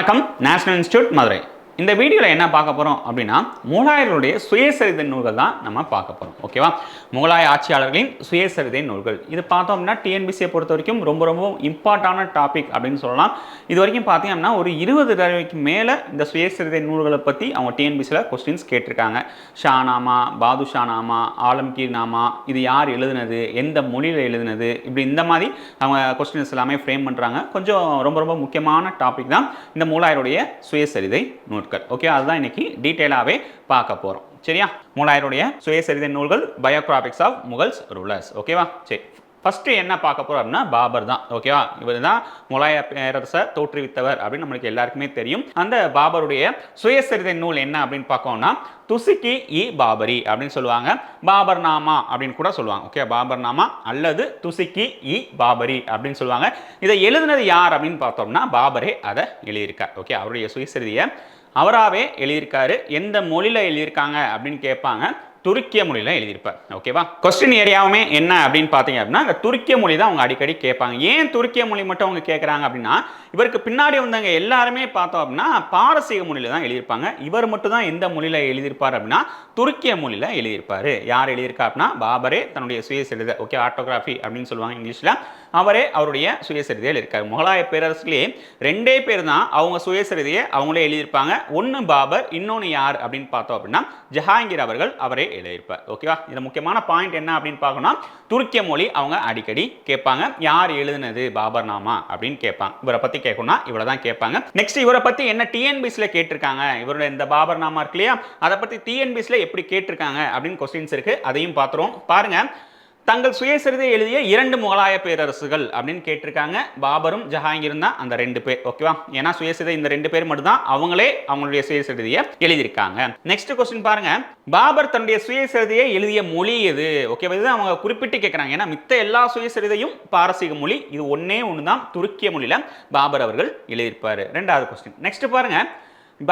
வணக்கம் national institute Madurai இந்த வீடியோவில் என்ன பார்க்க போகிறோம் அப்படின்னா முகலாயர்களுடைய சுயசரிதை நூல்கள் தான் நம்ம பார்க்க போகிறோம் ஓகேவா முகலாய ஆட்சியாளர்களின் சுயசரிதை நூல்கள். இது பார்த்தோம் அப்படின்னா டிஎன்பிசியை பொறுத்த வரைக்கும் ரொம்ப ரொம்ப இம்பார்ட்டான டாபிக் அப்படின்னு சொல்லலாம். இது வரைக்கும் பார்த்தீங்க அப்படின்னா ஒரு இருபது தடவைக்கு மேலே இந்த சுயசரிதை நூல்களை பற்றி அவங்க டிஎன்பிசியில் கொஸ்டின்ஸ் கேட்டிருக்காங்க. ஷானாமா பாதுஷா நாமா ஆலம்கீர் நாமா இது யார் எழுதுனது எந்த மொழியில் எழுதுனது இப்படி இந்த மாதிரி அவங்க கொஸ்டின்ஸ் எல்லாமே ஃப்ரேம் பண்ணுறாங்க கொஞ்சம் ரொம்ப ரொம்ப முக்கியமான டாபிக் தான் இந்த மூலாயருடைய சுயசரிதை நூட்கள் ஓகே அதுதான் இன்னைக்கு டீட்டெயிலாகவே பார்க்க போகிறோம் சரியா? மூலாயருடைய சுயசரிதை நூல்கள் பயோகிராபிக்ஸ் ஆஃப் முகல்ஸ் ரூலர்ஸ் ஓகேவா சரி. ஃபஸ்ட்டு என்ன பார்க்க போகிறோம் அப்படின்னா பாபர் தான். ஓகேவா இவர் தான் முலாய பேரரசை தோற்றுவித்தவர் அப்படின்னு நம்மளுக்கு எல்லாருக்குமே தெரியும். அந்த பாபருடைய சுயசரிதை நூல் என்ன அப்படின்னு பார்க்கோம்னா துசுக்கி இ பாபரி அப்படின்னு சொல்லுவாங்க. பாபர் நாமா அப்படின்னு கூட சொல்லுவாங்க. ஓகே பாபர் நாமா அல்லது துசுக்கி இ பாபரி அப்படின்னு சொல்லுவாங்க. இதை எழுதுனது யார் அப்படின்னு பார்த்தோம்னா பாபரே அதை எழுதியிருக்கார். ஓகே அவருடைய சுயசரிதியை அவராகவே எழுதியிருக்காரு. எந்த மொழியில் எழுதியிருக்காங்க அப்படின்னு கேட்பாங்க. துருக்கிய மொழியில் எழுதியிருப்பார். ஓகேவா கொஸ்டின் ஏரியாவுமே என்ன அப்படின்னு பார்த்தீங்க அப்படின்னா அந்த துருக்கிய மொழி தான் அவங்க அடிக்கடி கேட்பாங்க. ஏன் துருக்கிய மொழி மட்டும் அவங்க கேட்குறாங்க அப்படின்னா இவருக்கு பின்னாடி வந்தவங்க எல்லாருமே பார்த்தோம் அப்படின்னா பாரசீக மொழியில் தான் எழுதியிருப்பாங்க. இவர் மட்டும் தான் எந்த மொழியில் எழுதியிருப்பார் அப்படின்னா துருக்கிய மொழியில் எழுதியிருப்பார். யார் எழுதியிருக்கா அப்படின்னா பாபரே தன்னுடைய சுயசரிதை ஓகே ஆட்டோகிராஃபி அப்படின்னு சொல்லுவாங்க இங்கிலீஷில். அவரே அவருடைய சுயசரிதையில் இருக்கார். முகலாய பேரரசுலேயே ரெண்டே பேர் தான் அவங்க சுயசரிதையை அவங்களே எழுதியிருப்பாங்க. ஒன்று பாபர் இன்னொன்று யார் அப்படின்னு பார்த்தோம் அப்படின்னா ஜஹாங்கீர் அவர்கள் அவரே எழுதியிருப்பார். ஓகேவா இதில் முக்கியமான பாயிண்ட் என்ன அப்படின்னு பார்க்கணும் துருக்கிய மொழி அவங்க அடிக்கடி கேட்பாங்க. யார் எழுதுனது பாபர் நாமா அப்படின்னு கேட்பாங்க. இவரை பற்றி கேட்கணும்னா இவரை தான் கேட்பாங்க. நெக்ஸ்ட் இவரை பற்றி என்ன டிஎன்பிசியில் கேட்டிருக்காங்க? இவரோட இந்த பாபர் நாமா இருக்கு இல்லையா? அதை பற்றி டிஎன்பிசியில் எப்படி கேட்டிருக்காங்க அப்படின்னு கொஸ்டின்ஸ் இருக்குது அதையும் பார்த்துருவோம். பாருங்கள் தங்கள் சுயசரிதை எழுதிய இரண்டு முகலாய பேரரசுகள் அப்படின்னு கேட்டிருக்காங்க. பாபரும் ஜஹாங்கீரும் தான் அந்த ரெண்டு பேர் ஓகேவா ஏன்னா சுயசரிதை இந்த ரெண்டு பேர் மட்டும் தான் அவங்களே அவங்களுடைய சுயசரிதையை எழுதியிருக்காங்க. நெக்ஸ்ட் கொஸ்டின் பாருங்க. பாபர் தன்னுடைய சுயசரிதையை எழுதிய மொழி எது? ஓகேவா இது அவங்க குறிப்பிட்டு கேட்குறாங்க ஏன்னா மித்த எல்லா சுயசரிதையும் பாரசீக மொழி. இது ஒன்னே ஒன்று தான் துருக்கிய மொழியில பாபர் அவர்கள் எழுதியிருப்பாரு. ரெண்டாவது கொஸ்டின் நெக்ஸ்ட் பாருங்க.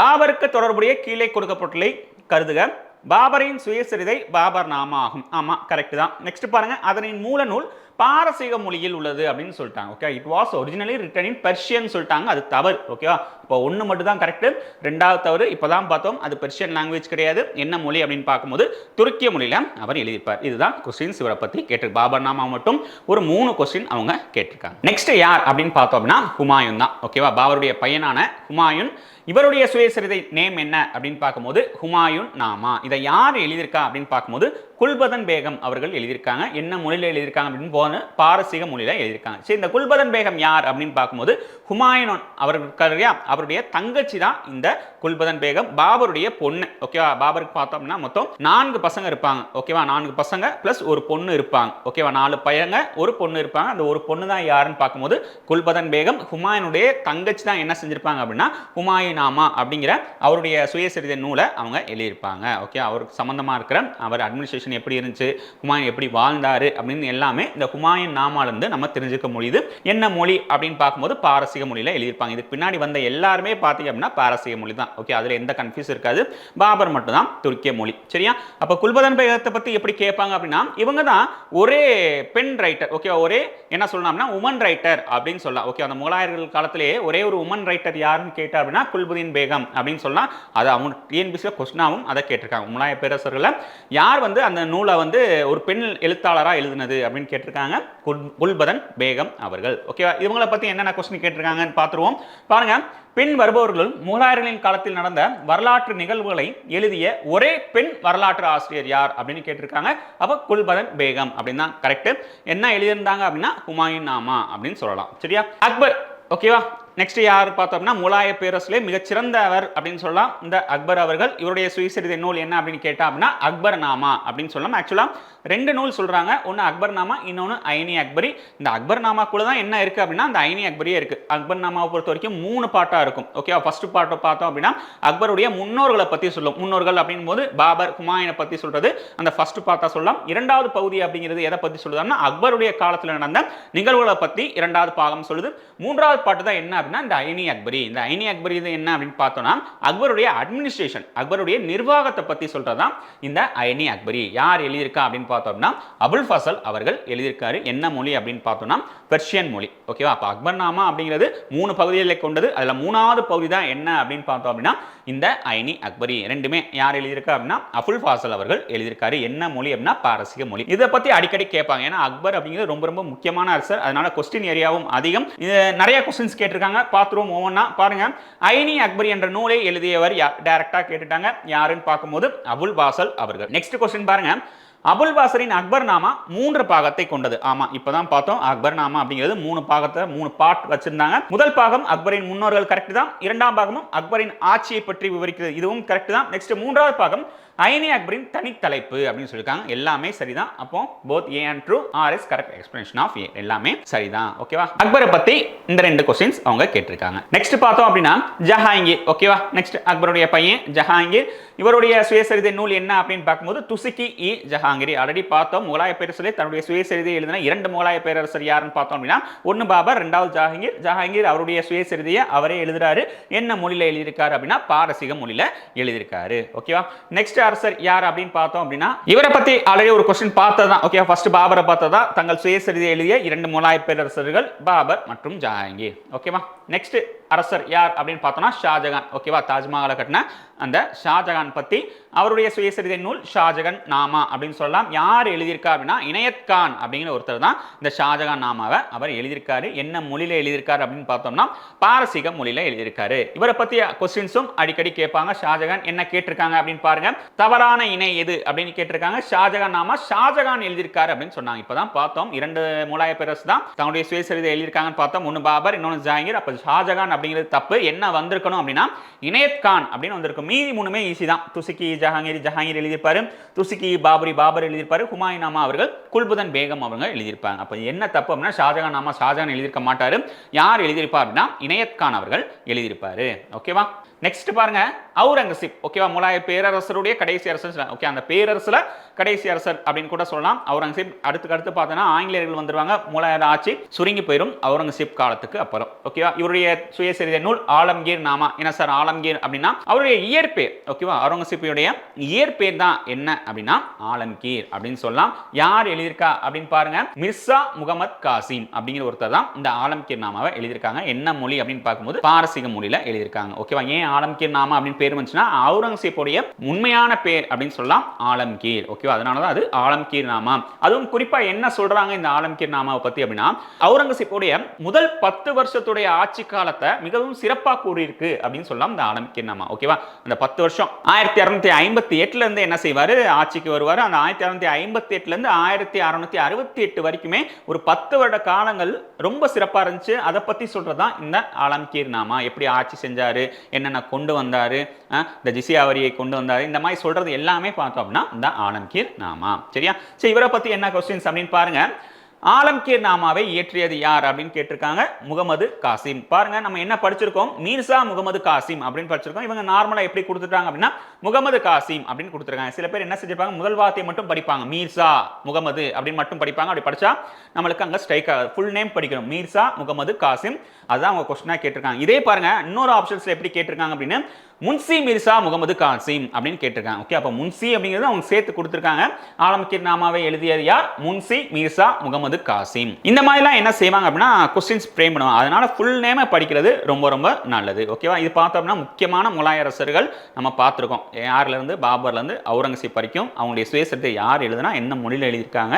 பாபருக்கு தொடர்புடைய கீழே கொடுக்கப்பட்டுள்ளதை கருதுக. பாபரின் சுயசரிதை பாபர் நாமா ஆகும். ஆமாம் கரெக்ட் தான். நெக்ஸ்ட் பாருங்கள் அதனின் மூல நூல் பாரசீக மொழியில் உள்ளது அப்படின்னு சொல்லிட்டாங்க okay it was originally written in Persian சொல்லிட்டாங்க அது தவறு ஓகேவா இப்போ ஒன்று மட்டும் தான் கரெக்டு ரெண்டாவது தவறு இப்போ தான் பார்த்தோம் அது பெர்ஷியன் லாங்குவேஜ் கிடையாது. என்ன மொழி அப்படின்னு பார்க்கும்போது துருக்கிய மொழியில் அவர் எழுதியிருப்பார். இதுதான் கொஸ்டின்ஸ் இவரை பற்றி கேட்டு பாபர் நாமா மட்டும் ஒரு மூணு கொஸ்டின் அவங்க கேட்டிருக்காங்க. நெக்ஸ்ட் யார் அப்படின்னு பார்த்தோம் அப்படின்னா ஹுமாயூன் தான் ஓகேவா பாபருடைய பையனான ஹுமாயூன். இவருடைய சுயசரிதை நேம் என்ன அப்படின்னு பார்க்கும்போது ஹுமாயூன் நாமா. இதை யார் எழுதியிருக்கா அப்படின்னு பார்க்கும்போது குல்பதன் பேகம் அவர்கள் எழுதியிருக்காங்க. என்ன மொழியில் எழுதியிருக்காங்க அப்படின்னு போன பாரசீக மொழியில் எழுதியிருக்காங்க. சரி இந்த குல்பதன் பேகம் யார் அப்படின்னு பார்க்கும்போது ஹுமாயூன் அவர்கள் அவருடைய தங்கச்சி தான் இந்த குல்பதன் பேகம் பாபருடைய பொண்ணு. ஓகேவா பாபருக்கு பார்த்தோம்னா மொத்தம் நான்கு பசங்க இருப்பாங்க. ஓகேவா நான்கு பசங்க ப்ளஸ் ஒரு பொண்ணு இருப்பாங்க. ஓகேவா நாலு பையங்க ஒரு பொண்ணு இருப்பாங்க. அந்த ஒரு பொண்ணு தான் யாருன்னு பார்க்கும்போது குல்பதன் பேகம் ஹுமாயூனுடைய தங்கச்சி தான் என்ன செஞ்சிருப்பாங்க அப்படின்னா ஹுமாயூனாமா அப்படிங்கிற அவருடைய சுயசரிதை நூலை அவங்க எழுதியிருப்பாங்க. ஓகே அவருக்கு சம்மந்தமாக இருக்கிற அவர் அட்மினிஸ்ட்ரேஷன் எப்படி இருந்துச்சு ஹுமாயூன் எப்படி வாழ்ந்தாரு அப்படின்னு எல்லாமே இந்த ஹுமாயூன் நாமாலேருந்து நம்ம தெரிஞ்சுக்க முடியுது. என்ன மொழி அப்படின்னு பார்க்கும்போது பாரசீக மொழியில் எழுதியிருப்பாங்க. இதுக்கு பின்னாடி வந்த எல்லாருமே பார்த்தீங்க அப்படின்னா பாரசீக மொழி தான். ஓகே அதில் எந்த கன்ஃபியூஸ் இருக்காது. பாபர் மட்டும் தான் துருக்கிய மொழி. சரியா? அப்போ குல்பதன் பேகத்தை பற்றி எப்படி கேட்பாங்க அப்படின்னா இவங்க தான் ஒரே பெண் ரைட்டர் ஓகே ஒரே என்ன சொல்லலாம்னா உமன் ரைட்டர் அப்படின்னு சொல்லலாம். ஓகே அந்த முகலாயர்கள் காலத்திலேயே ஒரே ஒரு உமன் ரைட்டர் யாருன்னு கேட்டார் அப்படின்னா குல்புதீன் பேகம் அப்படின்னு சொல்லலாம். அது அவங்க டிஎன்பிசியில் கொஸ்டினாவும் அதை கேட்டிருக்காங்க. முலாய பேரரசர்களை யார் வந்து அந்த நூலை வந்து ஒரு பெண் எழுத்தாளராக எழுதினது அப்படின்னு கேட்டிருக்காங்க? குல் குல்பதன் பேகம் அவர்கள். ஓகேவா இவங்களை பற்றி என்னென்ன கொஸ்டின் கேட்டிருக்காங்கன்னு பார்த்துருவோம். பாருங்க. பின் வருபவர்களும் முகலாயர்களின் காலத்தில் நடந்த வரலாற்று நிகழ்வுகளை எழுதிய ஒரே பெண் வரலாற்று ஆசிரியர் யார் அப்படின்னு கேட்டிருக்காங்க. அப்போ குல்பதன் பேகம் அப்படின்னு தான் கரெக்ட் என்ன எழுதியிருந்தாங்க அப்படின்னா ஹுமாயூன் நாமா அப்படின்னு சொல்லலாம். சரியா? அக்பர் ஓகேவா நெக்ஸ்ட் யார் பார்த்தோம்னா முலாய பேரரசுலே மிகச்சிறந்தவர் அப்படின்னு சொல்லலாம். இந்த அக்பர் அவர்கள் இவருடைய சுயசரிதை நூல் என்ன அப்படின்னு கேட்டா அப்படின்னா அக்பர் நாமா அப்படின்னு சொல்லலாம். ஆக்சுவலாக ரெண்டு நூல் சொல்கிறாங்க ஒன்று அக்பர் நாமா இன்னொன்று ஐனி அக்பரி. இந்த அக்பர் நாமாக்குள்ள தான் என்ன இருக்குது அப்படின்னா அந்த ஐனி அக்பரியே இருக்குது அக்பர் நாமாவை பொறுத்த வரைக்கும் மூணு பாட்டாக இருக்கும். ஓகேவா ஃபர்ஸ்ட் பாட்டை பார்த்தோம் அப்படின்னா அக்பருடைய முன்னோர்களை பற்றி சொல்லும். முன்னோர்கள் அப்படின் போது பாபர் ஹுமாயினை பற்றி சொல்கிறது அந்த ஃபர்ஸ்ட் பார்த்தா சொல்லலாம். இரண்டாவது பகுதி அப்படிங்கிறது எதை பற்றி சொல்லுதுன்னா அக்பருடைய காலத்தில் நடந்த நிகழ்வுகளை பற்றி இரண்டாவது பாகம் சொல்லுது. மூன்றாவது பாட்டு தான் என்ன அப்படின்னா இந்த ஐனி அக்பரி. இந்த ஐனி அக்பரி இது என்ன அப்படின்னு பார்த்தோம்னா அக்பருடைய அட்மினிஸ்ட்ரேஷன் அக்பருடைய நிர்வாகத்தை பற்றி சொல்றதுதான் இந்த ஐனி அக்பரி. யார் எழுதியிருக்கா அப்படின்னு பார்த்தோம்னா அபுல் ஃபசல் அவர்கள் எழுதியிருக்காரு என்ன மொழி அப்படின்னு பார்த்தோம்னா பெர்ஷியன் மொழி. ஓகேவா அப்போ அக்பர் நாமா அப்படிங்கிறது மூணு பகுதிகளை கொண்டது. அதில் மூணாவது பகுதி தான் என்ன அப்படின்னு பார்த்தோம் அப்படின்னா இந்த ஐனி அக்பரி ரெண்டுமே யார் எழுதியிருக்கா அப்படின்னா அபுல் ஃபாசல் அவர்கள் எழுதியிருக்காரு என்ன மொழி அப்படின்னா பாரசீக மொழி. இதை பற்றி அடிக்கடி கேட்பாங்க. ஏன்னா அக்பர் அப்படிங்கிறது ரொம்ப ரொம்ப முக்கியமான அரசர். அதனால கொஸ்டின் ஏரியாவும் அதிகம். நிறைய கொஸ்டின்ஸ் கேட்டிருக்காங்க. பார்த்துருவோம் ஒவ்வொன்றா பாருங்க. ஐனி அக்பரி என்ற நூலை எழுதியவர் டைரக்டா கேட்டுட்டாங்க. யாருன்னு பார்க்கும்போது அபுல் பாசல் அவர்கள். நெக்ஸ்ட் கொஸ்டின் பாருங்க. அபுல் பாசரின் அக்பர் நாமா மூன்று பாகத்தை கொண்டது. ஆமா இப்பதான் பார்த்தோம். அக்பர் நாமா அப்படிங்கிறது மூணு பாகத்தை மூணு பார்ட் வச்சிருந்தாங்க. முதல் பாகம் அக்பரின் முன்னோர்கள் கரெக்ட் தான். இரண்டாம் பாகமும் அக்பரின் ஆட்சியை பற்றி விவரிக்கிறது இதுவும் கரெக்ட் தான். நெக்ஸ்ட் மூன்றாவது பாகம் ஐனி அக்பரின் தனித்தலைப்பு அப்படின்னு சொல்லியிருக்காங்க. எல்லாமே சரிதான். அப்போ both A and true are is correct explanation of A எல்லாமே சரிதான். ஓகேவா அக்பரை பத்தி இந்த ரெண்டு கொஸ்டின்ஸ் அவங்க கேட்டிருக்காங்க. நெக்ஸ்ட் பார்த்தோம் அப்படின்னா ஜஹாங்கீர். ஓகேவா நெக்ஸ்ட் அக்பருடைய பையன் ஜஹாங்கீர். இவருடைய சுயசரிதை நூல் என்ன அப்படின்னு பார்க்கும்போது துசுக்கி இ ஜஹாங்கிரி. ஆல்ரெடி பார்த்தோம். முகலாய பேரரசரே தன்னுடைய சுயசரிதை எழுதின இரண்டு முகலாய பேரரசர் யாருன்னு பார்த்தோம் அப்படின்னா ஒன்னு பாபர் ரெண்டாவது ஜஹாங்கீர். ஜஹாங்கீர் அவருடைய சுயசரிதையை அவரே எழுதுறாரு. என்ன மொழியில எழுதியிருக்காரு அப்படின்னா பாரசீக மொழியில எழுதியிருக்காரு. ஓகேவா நெக்ஸ்ட் பேரரசர் யார் அப்படின்னு பார்த்தோம் அப்படின்னா இவரை பத்தி ஆல்ரெடி ஒரு கொஸ்டின் பார்த்ததான் ஓகே ஃபர்ஸ்ட் பாபரை பார்த்ததா? தங்கள் சுயசரிதை எழுதிய இரண்டு முலாய பேரரசர்கள் பாபர் மற்றும் ஜஹாங்கீர். ஓகேவா நெக்ஸ்ட் அரசர் யார் அப்படின்னு பார்த்தோம்னா ஷாஜகான். ஓகேவா தாஜ்மஹாலை கட்டின அந்த ஷாஜகான் பத்தி அவருடைய சுயசரிதை நூல் ஷாஜகான் நாமா அப்படின்னு சொல்லலாம். யார் எழுதியிருக்கா அப்படின்னா இணையத் கான் அப்படிங்கிற ஒருத்தர் தான் இந்த ஷாஜகான் நாமாவை அவர் எழுதியிருக்காரு. என்ன மொழியில எழுதியிருக்காரு அப்படின்னு பார்த்தோம்னா பாரசீக மொழியில எழுதியிருக்காரு. இவரை பத்திய கொஸ்டின்ஸும் அடிக்கடி கேட்பாங்க. ஷாஜகான் என்ன கேட்டிருக்காங்க அப்படின்னு பாருங்க. தவறான இணை எது அப்படின்னு கேட்டிருக்காங்க. ஷாஜகான் நாமா ஷாஜகான் எழுதியிருக்காரு அப்படின்னு சொன்னாங்க. இப்போதான் பார்த்தோம். இரண்டு முலாய பேரரசு தான் தன்னுடைய சுயசரிதை எழுதியிருக்காங்கன்னு பார்த்தோம். ஒன்று பாபர் இன்னொன்று ஜாங்கீர். அப்போ ஷாஜகான் அப்படிங்கிறது தப்பு. என்ன வந்திருக்கணும் அப்படின்னா இணையத் கான் அப்படின்னு வந்திருக்கும். மீதி மூணுமே ஈஸி தான். துசுக்கி ஜஹாங்கீர் ஜஹாங்கீர் எழுதியிருப்பாரு. துசுக்கி பாபரி பாபர் எழுதியிருப்பாரு. ஹுமாயூன் நாமா அவர்கள் குல்புதன் பேகம் அவங்க எழுதியிருப்பாங்க. அப்போ என்ன தப்பு அப்படின்னா ஷாஜகான் நாமா ஷாஜகான் எழுதியிருக்க மாட்டார். யார் எழுதியிருப்பார் அப்படின்னா இணையத் கான் அவர்கள் எழுதியிருப்பாரு. ஓகேவா? நெக்ஸ்ட் பாருங்க அவுரங்கசீப் ஓகேவா முலாய பேரரசருடைய கடைசி அரசர் ஓகே அந்த பேரரசுல கடைசி அரசர் அப்படின்னு கூட சொல்லலாம். அவுரங்கசீப் அடுத்துக்கு அடுத்து பார்த்தோன்னா ஆங்கிலேயர்கள் வந்துருவாங்க. முலாயர் ஆட்சி சுருங்கி போயிடும் அவுரங்கசீப் காலத்துக்கு அப்புறம். ஓகேவா இவருடைய சுயசரிதை நூல் ஆலம்கீர் நாமா. என்ன சார் ஆலம்கீர் அப்படின்னா அவருடைய இயற்பேர். ஓகேவா அவுரங்கசீப்புடைய இயற்பேர் தான் என்ன அப்படின்னா ஆலம்கீர் அப்படின்னு சொல்லலாம். யார் எழுதியிருக்கா அப்படின்னு பாருங்க. மிர்சா முகமது காசிம் அப்படிங்கிற ஒருத்தர் தான் இந்த ஆலம்கீர் நாமாவை எழுதியிருக்காங்க. என்ன மொழி அப்படின்னு பார்க்கும்போது பாரசீக மொழியில எழுதியிருக்காங்க. ஓகேவா ஏன் ஆலம்கீர் நாமா அப்படின்னு பேர் வந்துச்சுன்னா அவுரங்கசீப்புடைய உண்மையான பேர் அப்படின்னு சொல்லலாம் ஆலம்கீர். ஓகேவா அதனால தான் அது ஆலம்கீர் நாமா. அதுவும் குறிப்பாக என்ன சொல்றாங்க இந்த ஆலம்கீர் நாமாவை பற்றி அப்படின்னா அவுரங்கசீப்புடைய முதல் பத்து வருஷத்துடைய ஆட்சி காலத்தை மிகவும் சிறப்பாக கூறியிருக்கு அப்படின்னு சொல்லலாம் இந்த ஆலம்கீர் நாமா. ஓகேவா அந்த பத்து வருஷம். ஆயிரத்தி அறுநூத்தி ஐம்பத்தி எட்டுல இருந்து என்ன செய்வாரு? ஆட்சிக்கு வருவார். அந்த ஆயிரத்தி அறுநூத்தி ஐம்பத்தி எட்டுல இருந்து ஆயிரத்தி அறுநூத்தி அறுபத்தி எட்டு வரைக்குமே ஒரு பத்து வருட காலங்கள் ரொம்ப சிறப்பா இருந்துச்சு. அதை பத்தி சொல்றதுதான் இந்த ஆலம்கீர் நாமா. எப்படி ஆட்சி செஞ்சாரு? என்னென்ன கொண்டு வந்தாரு இந்த ஜிசியாவரியை கொண்டு வந்தாரு இந்த மாதிரி சொல்றது எல்லாமே பார்த்தோம் அப்படின்னா இந்த ஆலம்கீர் நாமா. சரியா? சரி இவரை பத்தி என்ன கொஸ்டின்ஸ் அப்படின்னு பாருங்க. ஆலம்கீர் நாமாவை இயற்றியது யார் அப்படின்னு கேட்டிருக்காங்க முகமது காசிம். பாருங்க நம்ம என்ன படிச்சிருக்கோம்? மீர்சா முகமது காசிம் அப்படின்னு படிச்சிருக்கோம். இவங்க நார்மலா எப்படி கொடுத்துட்டாங்க அப்படின்னா முகமது காசிம் அப்படின்னு கொடுத்துருக்காங்க. சில பேர் என்ன செஞ்சிருப்பாங்க? முதல் வார்த்தையை மட்டும் படிப்பாங்க. மீர்சா முகமது அப்படின்னு மட்டும் படிப்பாங்க. அப்படி படிச்சா நம்மளுக்கு அங்க ஸ்ட்ரைக் ஆகுது. ஃபுல் நேம் படிக்கணும். மீர்சா முகமது காசிம். அதுதான் அவங்க கொஸ்டினாக கேட்டிருக்காங்க. இதே பாருங்க இன்னொரு ஆப்ஷன்ஸில் எப்படி கேட்டிருக்காங்க அப்படின்னு முன்சி மிர்சா முகமது காசிம் அப்படின்னு கேட்டிருக்காங்க. ஓகே அப்போ முன்சி அப்படிங்கிறது அவங்க சேர்த்து கொடுத்துருக்காங்க. ஆலம்கீர் நாமாவை எழுதியது யார்? முன்சி மிர்சா முகமது காசிம் இந்த மாதிரிலாம் என்ன செய்வாங்க அப்படின்னா கொஸ்டின்ஸ் ஃப்ரேம் பண்ணுவாங்க. அதனால ஃபுல் நேமை படிக்கிறது ரொம்ப ரொம்ப நல்லது. ஓகேவா இது பார்த்தோம்னா முக்கியமான முலாய அரசர்கள் நம்ம பார்த்துருக்கோம். யார்லேருந்து? பாபர்லேருந்து அவுரங்கசீப் வரைக்கும் அவங்களுடைய சுயசரித்தை யார் எழுதுனா என்ன மொழியில் எழுதியிருக்காங்க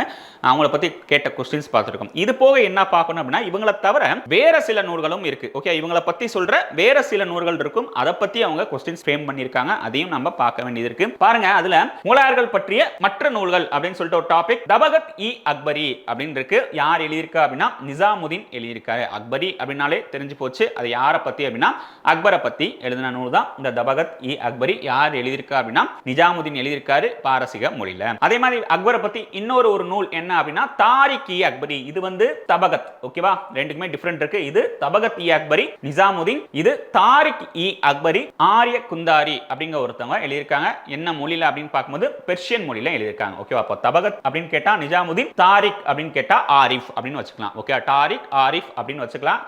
அவங்கள பற்றி கேட்ட கொஸ்டின்ஸ் பார்த்துருக்கோம். இது போக என்ன பார்க்கணும் அப்படின்னா இவங்களை தவிர வேற சில நூல் நூல்களும் இருக்கு. ஓகே இவங்களை பத்தி சொல்ற வேற சில நூல்கள் இருக்கும். அதை பத்தி அவங்க கொஸ்டின்ஸ் ஃப்ரேம் பண்ணியிருக்காங்க. அதையும் நம்ம பார்க்க வேண்டியது இருக்கு. பாருங்க அதுல முகலாயர்கள் பற்றிய மற்ற நூல்கள் அப்படின்னு சொல்லிட்டு ஒரு டாபிக் தபகத் இ அக்பரி அப்படின்னு இருக்கு. யார் எழுதியிருக்கா அப்படின்னா நிசாமுதீன் எழுதியிருக்காரு. அக்பரி அப்படின்னாலே தெரிஞ்சு போச்சு. அது யாரை பத்தி அப்படின்னா அக்பரை பத்தி எழுதின நூல் தான் இந்த தபகத் இ அக்பரி யார் எழுதியிருக்கா அப்படின்னா நிஜாமுதீன் எழுதியிருக்காரு பாரசீக மொழியில. அதே மாதிரி அக்பரை பத்தி இன்னொரு ஒரு நூல் என்ன அப்படின்னா தாரிக் இ அக்பரி. இது வந்து தபகத். ஓகேவா ரெண்டுக்குமே டிஃப்ரெண்ட் இருக்கு. இது தபகத் இ அக்பரி நிசாமுதீன் இது தாரிக் இ அக்பரி ஆரிய குந்தாரி அப்படிங்கிற ஒருத்தவங்க எழுதியிருக்காங்க. என்ன மொழியில அப்படின்னு பார்க்கும்போது பெர்ஷியன் மொழியில எழுதியிருக்காங்க. ஓகேவா அப்போ தபகத் அப்படின்னு கேட்டா நிஜாமுதீன் தாரிக் அப்படின்னு கேட்டா ஆரிஃப் அப்படின்னு வச்சுக்கலாம். ஓகே தாரிக் ஆரிஃப் அப்படின்னு வச்சுக்கலாம்.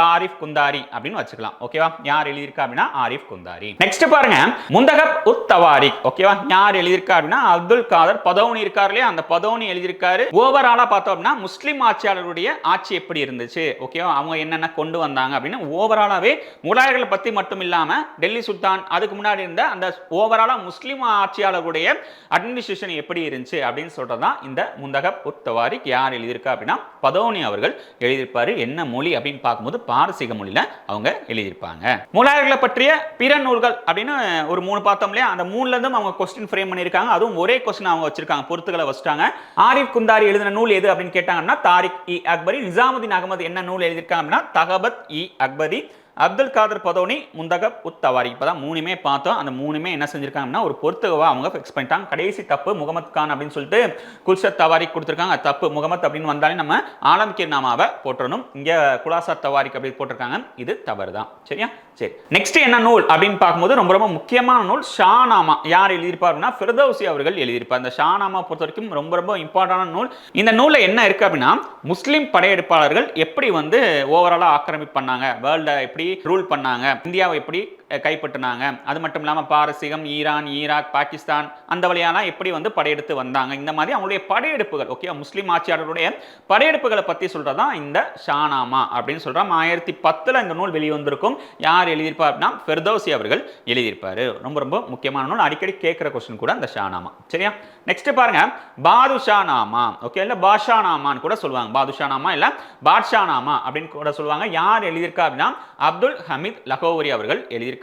தாரிஃப் குந்தாரி அப்படின்னு வச்சுக்கலாம். ஓகேவா யார் எழுதியிருக்கா அப்படின்னா ஆரிஃப் குந்தாரி. நெக்ஸ்ட் பாருங்க முந்தகப் உத் தவாரிக். ஓகேவா யார் எழுதியிருக்கா அப்படின்னா அப்துல் காதர் பதவுனி இருக்காரு இல்லையா? அந்த பதவுனி எழுதியிருக்காரு. ஓவராலா பார்த்தோம் அப்படின்னா முஸ்லீம் ஆட்சியாளருடைய ஆட்சி எப்படி இருந்துச்சு? ஓகேவா அவங்க என்னென்ன கொண்டு வந்தாங்க அப்படின்னு ஓவராலாவே முகலாயர்களை பத்தி மட்டும் இல்லாம டெல்லி சுல்தான் அதுக்கு முன்னாடி இருந்த அந்த ஓவராலா முஸ்லீம் ஆட்சியாளர்களுடைய அட்மினிஸ்ட்ரேஷன் எப்படி இருந்துச்சு அப்படின்னு சொல்கிறது தான் இந்த முந்தக புத்தவாரிக் யார் எழுதியிருக்கா அப்படின்னா பதோனி அவர்கள் எழுதியிருப்பார். என்ன மொழி அப்படின்னு பார்க்கும்போது பாரசீக மொழியில அவங்க எழுதியிருப்பாங்க. முகலாயர்களை பற்றிய பிற நூல்கள் அப்படின்னு ஒரு மூணு பார்த்தோம் இல்லையா? அந்த மூணுலேருந்தும் அவங்க கொஸ்டின் ஃப்ரேம் பண்ணியிருக்காங்க. அதுவும் ஒரே கொஸ்டின் அவங்க வச்சிருக்காங்க. பொறுத்துக்களை வச்சுட்டாங்க. ஆரிஃப் குந்தாரி எழுதின நூல் எது அப்படின்னு கேட்டாங்கன்னா தாரிக் இ அக்பரி நிசாமுதீன் அகமது என்ன நூல் எழுதியிருக்காங்க அப்படின்னா தகபத் இ அக்பரி அப்துல் காதர் பதோனி முந்தகப் உத்தவாரி இப்போ தான் மூணுமே பார்த்தோம். அந்த மூணுமே என்ன செஞ்சிருக்காங்கன்னா ஒரு பொறுத்துகவா அவங்க ஃபிக்ஸ் பண்ணிட்டாங்க. கடைசி தப்பு முகமது கான் அப்படின்னு சொல்லிட்டு குல்சத் தவாரிக் கொடுத்துருக்காங்க. தப்பு முகமத் அப்படின்னு வந்தாலே நம்ம ஆலம்கீர் நாமாவை போட்டுறணும் இங்கே குலாசா தவாரிக் அப்படி போட்டிருக்காங்க. இது தவறு தான் சரியா? சரி நெக்ஸ்ட் என்ன நூல் அப்படின்னு பார்க்கும்போது ரொம்ப ரொம்ப முக்கியமான நூல் ஷானாமா. யார் எழுதியிருப்பாருன்னா ஃபிரதௌசி அவர்கள் எழுதியிருப்பார். இந்த ஷானாமா பொறுத்த வரைக்கும் ரொம்ப ரொம்ப இம்பார்ட்டன்டான நூல். இந்த நூலில் என்ன இருக்கு அப்படின்னா முஸ்லீம் படையெடுப்பாளர்கள் எப்படி வந்து ஓவராலாக ஆக்கிரமிப்பு பண்ணாங்க? வேர்ல்டை எப்படி ரூல் பண்ணாங்க? இந்தியாவை எப்படி கைப்பற்றினாங்க. அது மட்டும் இல்லாமல் பாரசீகம் ஈரான் ஈராக் பாகிஸ்தான் அந்த வழியாலாம் எப்படி வந்து படையெடுத்து வந்தாங்க. இந்த மாதிரி அவங்களுடைய படையெடுப்புகள் ஓகே முஸ்லீம் ஆட்சியாளருடைய படையெடுப்புகளை பற்றி சொல்றதான் இந்த ஷானாமா அப்படின்னு சொல்கிறோம் ஆயிரத்தி பத்தில் இந்த நூல் வெளிவந்திருக்கும். யார் எழுதியிருப்பார் அப்படின்னா ஃபெர்தோசி அவர்கள் எழுதியிருப்பாரு. ரொம்ப ரொம்ப முக்கியமான நூல். அடிக்கடி கேட்குற கொஸ்டின் கூட அந்த ஷானாமா. சரியா? நெக்ஸ்ட் பாருங்க. பாதுஷா நாமா ஓகே இல்லை பாஷா நாமான்னு கூட சொல்லுவாங்க. பாதுஷா நாமா இல்லை பாட்ஷா நாமா அப்படின்னு கூட சொல்லுவாங்க. யார் எழுதியிருக்கா அப்படின்னா அப்துல் ஹமீத் லகோவரி அவர்கள் எழுதியிருக்காங்க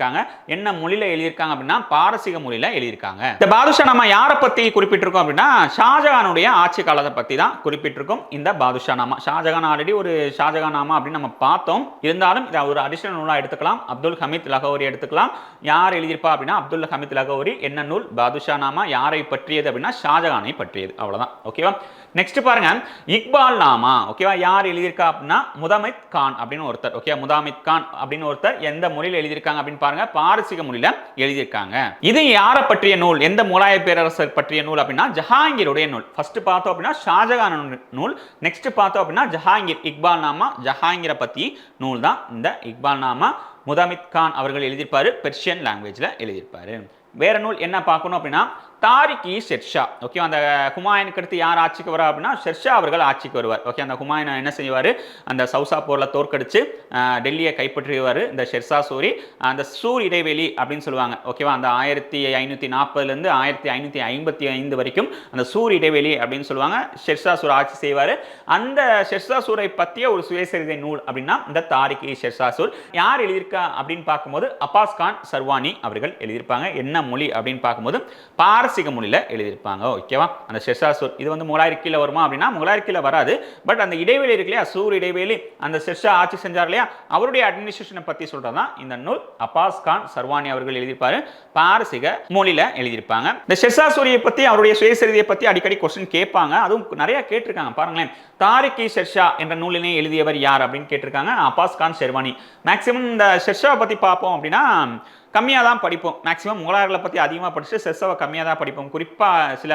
என்ன மொழியில எழுதியிருக்காங்க அப்படின்னா பாரசீக மொழியில எழுதியிருக்காங்க. இந்த பாதுஷா நாமா யாரை பத்தி குறிப்பிட்டிருக்கோம் அப்படின்னா ஷாஜகானுடைய ஆட்சி காலத்தை பத்தி தான் குறிப்பிட்டிருக்கோம். இந்த பாதுஷா நாமா. ஷாஜகான் ஆல்ரெடி ஒரு ஷாஜகான் நாமா அப்படின்னு நம்ம பார்த்தோம். இருந்தாலும் இதை ஒரு அடிஷனல் நூலா எடுத்துக்கலாம். அப்துல் ஹமீத் லகோரி எடுத்துக்கலாம். யார் எழுதியிருப்பா அப்படின்னா அப்துல் ஹமீத் லகோரி. என்ன நூல்? பாதுஷா நாமா யாரை பற்றியது அப்படின்னா ஷாஜகானை பற்றியது. அவ்வளவுதான். ஓகேவா? நெக்ஸ்ட் பாருங்க இக்பால் நாமா ஓகேவா யார் எழுதியிருக்கா அப்படின்னா முதாமித் கான் அப்படின்னு ஒருத்தர் ஓகே முதாமித் கான் அப்படின்னு ஒருத்தர் எந்த மொழியில் எழுதியிருக்காங்க அப்படின்னு பாருங்க பாரசீக மொழியில எழுதியிருக்காங்க. இது யாரை பற்றிய நூல்? எந்த முலாய பேரரசர் பற்றிய நூல் அப்படின்னா ஜஹாங்கீருடைய நூல். ஃபர்ஸ்ட் பார்த்தோம் அப்படின்னா ஷாஜகான் நூல். நெக்ஸ்ட் பார்த்தோம் அப்படின்னா ஜஹாங்கீர் இக்பால் நாமா ஜஹாங்கீரை பத்தி நூல் தான். இந்த இக்பால் நாமா முதாமித் கான் அவர்கள் எழுதியிருப்பாரு பெர்ஷியன் லாங்குவேஜில் எழுதியிருப்பாரு. வேற நூல் என்ன பார்க்கணும் அப்படின்னா தாரிக் இ ஷெர்ஷா. ஓகே அந்த ஹுமாயனுக்கு அடுத்து யார் ஆட்சிக்கு வரா அப்படின்னா ஷெர்ஷா அவர்கள் ஆட்சிக்கு வருவார். ஓகே அந்த ஹுமாயன் என்ன செய்வார்? அந்த சவுசா போரில் தோற்கடிச்சு டெல்லியை கைப்பற்றிடுவார் இந்த ஷெர்ஷா சூரி அந்த சூர் இடைவெளி அப்படின்னு சொல்லுவாங்க. ஓகேவா அந்த ஆயிரத்தி ஐநூற்றி நாற்பதுலேருந்து ஆயிரத்தி ஐநூற்றி ஐம்பத்தி ஐந்து வரைக்கும் அந்த சூர் இடைவெளி அப்படின்னு சொல்லுவாங்க. ஷெர்ஷா சூர் ஆட்சி செய்வார். அந்த ஷெர்ஷா சூரை பற்றிய ஒரு சுயசரிதை நூல் அப்படின்னா இந்த தாரிக் இ ஷெர்ஷா சூர். யார் எழுதியிருக்கா அப்படின்னு பார்க்கும்போது அப்பாஸ் கான் சர்வானி அவர்கள் எழுதியிருப்பாங்க. என்ன மொழி அப்படின்னு பார்க்கும்போது பாரசீக மொழியில் எழுதியிருப்பாங்க. ஓகேவா? அந்த ஷெஷாசூர் இது வந்து முகலாயர் கீழே வருமா அப்படின்னா முகலாயிர கீழே வராது. பட் அந்த இடைவெளி இருக்கு இல்லையா? சூர் இடைவெளி அந்த ஷெர்ஷா ஆட்சி செஞ்சார் இல்லையா? அவருடைய அட்மினிஸ்ட்ரேஷனை பற்றி சொல்கிறது தான் இந்த நூல் அப்பாஸ் கான் சர்வானி அவர்கள் எழுதியிருப்பார். பாரசீக மொழியில் எழுதியிருப்பாங்க. இந்த ஷெர்ஷா சூரியை பற்றி அவருடைய சுயசரிதியை பற்றி அடிக்கடி கொஸ்டின் கேட்பாங்க. அதுவும் நிறைய கேட்டிருக்காங்க. பாருங்களேன். தாரிக் ஷெர்ஷா என்ற நூலினை எழுதியவர் யார் அப்படின்னு கேட்டிருக்காங்க. அப்பாஸ் கான் ஷெர்வானி. மேக்சிமம் இந்த ஷெர்ஷாவை பற்றி பார்ப்போம் அப்படின்னா கம்மியாக தான் படிப்போம். மேக்ஸிமம் முகலாயர்களை பற்றி அதிகமாக படிச்சுட்டு செஸ்ஸவை கம்மியாக தான் படிப்போம். குறிப்பாக சில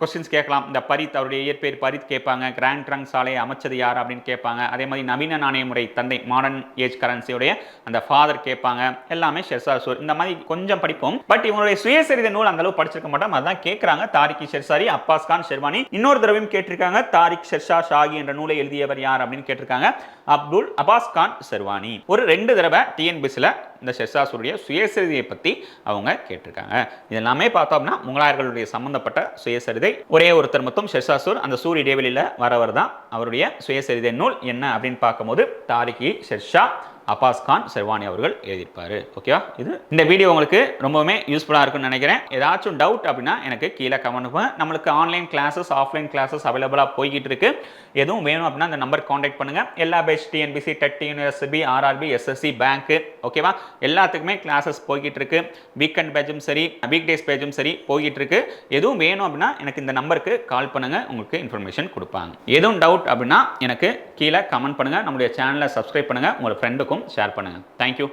கொஸ்டின்ஸ் கேட்கலாம். இந்த பரித் அவருடைய இயற்பெயர் பரித் கேட்பாங்க. கிராண்ட் ட்ரங்க் சாலையை அமைச்சது யார் அப்படின்னு கேட்பாங்க. அதே மாதிரி நவீன நாணய முறை தந்தை மாடர்ன் ஏஜ் கரன்சியோடைய அந்த ஃபாதர் கேட்பாங்க. எல்லாமே ஷெர்ஷா சூர் இந்த மாதிரி கொஞ்சம் படிப்போம். பட் இவங்களுடைய சுயசரித நூல் அந்த அளவு படிச்சிருக்க மாட்டோம். அதான் கேட்குறாங்க. தாரிக் ஷெர்சாரி அப்பாஸ் கான் ஷெர்வானி. இன்னொரு தடவையும் கேட்டிருக்காங்க. தாரிக் ஷெர்ஷா ஷாகி என்ற நூலை எழுதியவர் யார் அப்படின்னு கேட்டிருக்காங்க. அப்துல் அபாஸ் கான் ஷெர்வானி. ஒரு ரெண்டு தடவை டிஎன்பிசியில் இந்த ஷெர்ஷாசூருடைய சுயசரிதையை பற்றி அவங்க கேட்டிருக்காங்க. இதெல்லாமே பார்த்தோம்னா முகலாயர்களுடைய சம்பந்தப்பட்ட சுயசரிதை. ஒரே ஒருத்தர் மட்டும் ஷெர்ஷாசூர் அந்த சூரிய இடைவெளியில் வரவர் தான் அவருடைய சுயசரிதை நூல் என்ன அப்படின்னு பார்க்கும்போது தாரிகி ஷெர்ஷா அப்பாஸ் கான் செர்வானி அவர்கள் எழுதியிருப்பார். ஓகேவா இது இந்த வீடியோ உங்களுக்கு ரொம்பவுமே யூஸ்ஃபுல்லாக இருக்கும்னு நினைக்கிறேன். ஏதாச்சும் டவுட் அப்படின்னா எனக்கு கீழே கமெண்ட் பண்ணுங்க. நம்மளுக்கு ஆன்லைன் கிளாஸஸ் ஆஃப்லைன் கிளாஸஸ் அவைலபிளாக போய்கிட்டு இருக்கு. எதுவும் வேணும் அப்படின்னா அந்த நம்பர் காண்டாக்ட் பண்ணுங்கள் எல்லா பேட்ச் டிஎன்பிசி டெட் யூனிவர்சிபி ஆர்ஆர்பி எஸ்எஸ்சி பேங்க்கு ஓகேவா எல்லாத்துக்குமே கிளாஸஸ் போய்கிட்டு இருக்கு. வீக்கெண்ட் பேஜும் சரி வீக் டேஸ் பேஜும் சரி போய்கிட்டு இருக்கு. எதுவும் வேணும் அப்படின்னா எனக்கு இந்த நம்பருக்கு கால் பண்ணுங்கள் உங்களுக்கு இன்ஃபர்மேஷன் கொடுப்பாங்க. எதுவும் டவுட் அப்படின்னா எனக்கு கீழே கமெண்ட் பண்ணுங்க. நம்மளுடைய சேனலை சப்ஸ்கிரைப் பண்ணுங்கள் உங்கள் ஃப்ரெண்டுக்கும் ஷேர் பண்ணுங்க. தேங்க்யூ